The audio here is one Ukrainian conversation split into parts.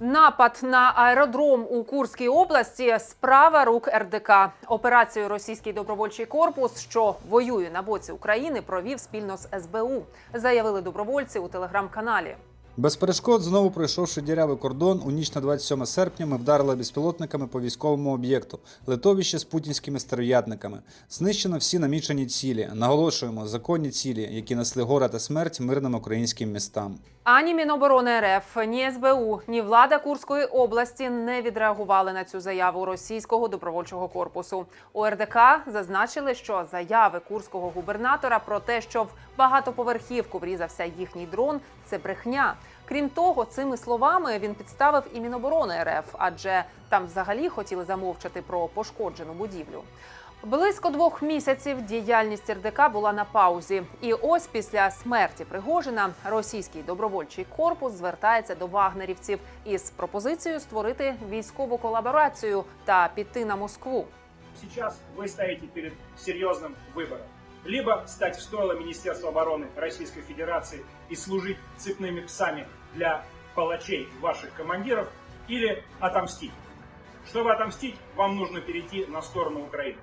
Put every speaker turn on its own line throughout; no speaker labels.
Напад на аеродром у Курській області справа рук РДК. Операцію Російський добровольчий корпус, що воює на боці України, провів спільно з СБУ. Заявили добровольці у телеграм-каналі.
Без перешкод, знову пройшовши дірявий кордон, у ніч на 27 серпня ми вдарили безпілотниками по військовому об'єкту, литовище з путінськими стерв'ятниками. Знищено всі намічені цілі. Наголошуємо законні цілі, які несли горе та смерть мирним українським містам.
Ані Міноборони РФ, ні СБУ, ні влада Курської області не відреагували на цю заяву російського добровольчого корпусу. У РДК зазначили, що заяви курського губернатора про те, що в багатоповерхівку врізався їхній дрон, це брехня. Крім того, цими словами він підставив і Міноборони РФ, адже там взагалі хотіли замовчати про пошкоджену будівлю. Близько двох місяців діяльність РДК була на паузі. І ось після смерті Пригожина російський добровольчий корпус звертається до вагнерівців із пропозицією створити військову колаборацію та піти на Москву.
Сейчас вы стоите перед серьезным выбором. Либо стать в стойло Министерства обороны Российской Федерации и служить цепными псами для палачей ваших командиров, или отомстить. Чтобы отомстить, вам нужно перейти на сторону Украины.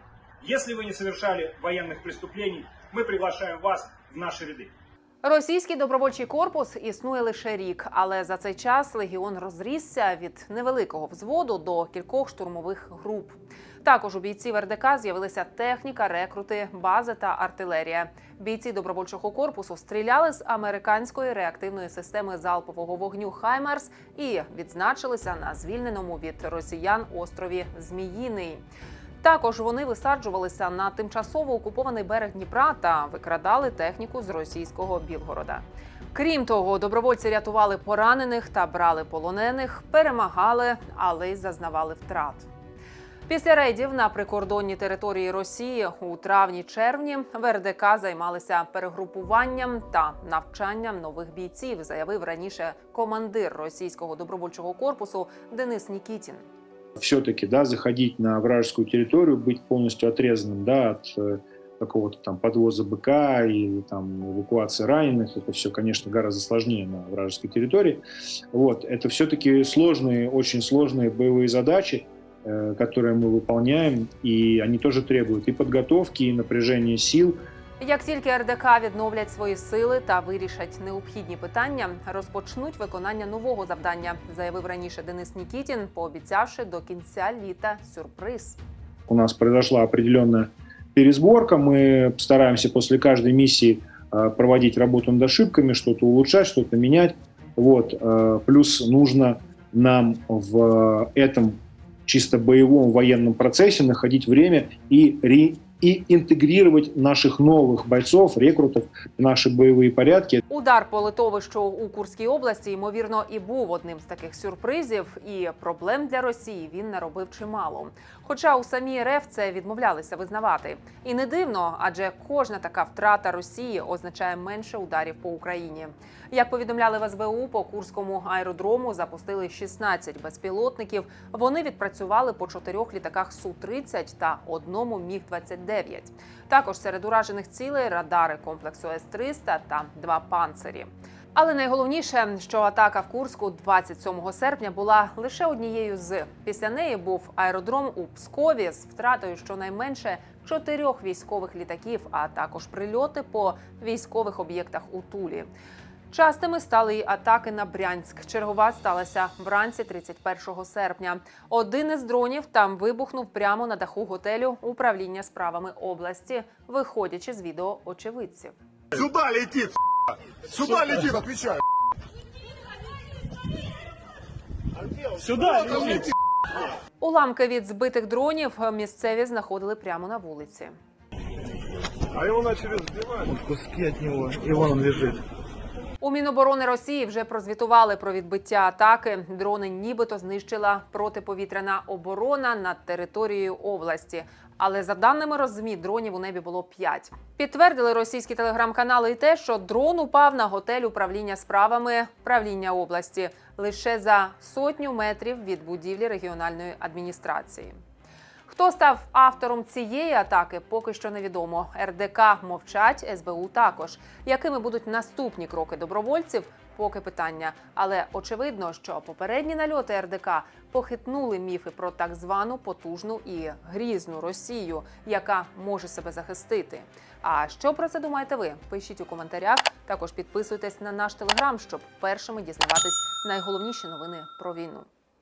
Если вы не совершали военных преступлений, мы приглашаем вас в наши ряды.
Російський добровольчий корпус існує лише рік, але за цей час легіон розрісся від невеликого взводу до кількох штурмових груп. Також у бійців РДК з'явилися техніка, рекрути, бази та артилерія. Бійці добровольчого корпусу стріляли з американської реактивної системи залпового вогню Хаймерс і відзначилися на звільненому від росіян острові Зміїний. Також вони висаджувалися на тимчасово окупований берег Дніпра та викрадали техніку з російського Білгорода. Крім того, добровольці рятували поранених та брали полонених, перемагали, але й зазнавали втрат. Після рейдів на прикордонній території Росії у травні-червні в РДК займалися перегрупуванням та навчанням нових бійців, заявив раніше командир російського добровольчого корпусу Денис Нікітін.
Все-таки, да, заходить на вражескую территорию, быть полностью отрезанным, да, от э, какого-то там подвоза быка или там эвакуации раненых, это все, конечно, гораздо сложнее на вражеской территории. Вот, это все-таки сложные, очень сложные боевые задачи, э, которые мы выполняем, и они тоже требуют и подготовки, и напряжения сил,
Як тільки РДК відновлять свої сили та вирішать необхідні питання, розпочнуть виконання нового завдання, заявив раніше Денис Нікітін, пообіцявши до кінця літа сюрприз.
у нас произошла определенная пересборка. Мы постараемся после каждой миссии э, проводить работу над ошибками, что-то улучшать, что-то менять. Вот. э, Плюс нужно нам в этом чисто боевом военном процессе находить время и, ре- и интегрировать наших новых бойцов, рекрутов в наши боевые порядки.
Удар по литовищу у Курській області ймовірно і був одним з таких сюрпризів, і проблем для Росії він наробив чимало. Хоча у самій РФ це відмовлялися визнавати. І не дивно, адже кожна така втрата Росії означає менше ударів по Україні. Як повідомляли в СБУ, по Курському аеродрому запустили 16 безпілотників. Вони відпрацювали по чотирьох літаках Су-30 та одному Міг-29. Також серед уражених цілей радари комплексу С-300 та два панцирі. Але найголовніше, що атака в Курську 27 серпня була лише однією з. Після неї був аеродром у Пскові з втратою щонайменше чотирьох військових літаків, а також прильоти по військових об'єктах у Тулі. Частими стали й атаки на Брянськ. Чергова сталася вранці 31 серпня. Один із дронів там вибухнув прямо на даху готелю управління справами області, виходячи з відео очевидців.
Сюда летит. Сюда летит, отвечаю. Сюда летит.
Уламки від збитих дронів місцеві знаходили прямо на вулиці.
А его начали сбивать.
куски от него, и вон он лежит.
У Міноборони Росії вже прозвітували про відбиття атаки. Дрони нібито знищила протиповітряна оборона над територією області. Але за даними розмі, дронів у небі було п'ять. Підтвердили російські телеграм-канали і те, що дрон упав на готель управління справами правління області лише за сотню метрів від будівлі регіональної адміністрації. Хто став автором цієї атаки, поки що невідомо. РДК мовчать, СБУ також. Якими будуть наступні кроки добровольців, поки питання. Але очевидно, що попередні нальоти РДК похитнули міфи про так звану потужну і грізну Росію, яка може себе захистити. А що про це думаєте ви? Пишіть у коментарях. Також підписуйтесь на наш телеграм, щоб першими дізнаватись найголовніші новини про війну.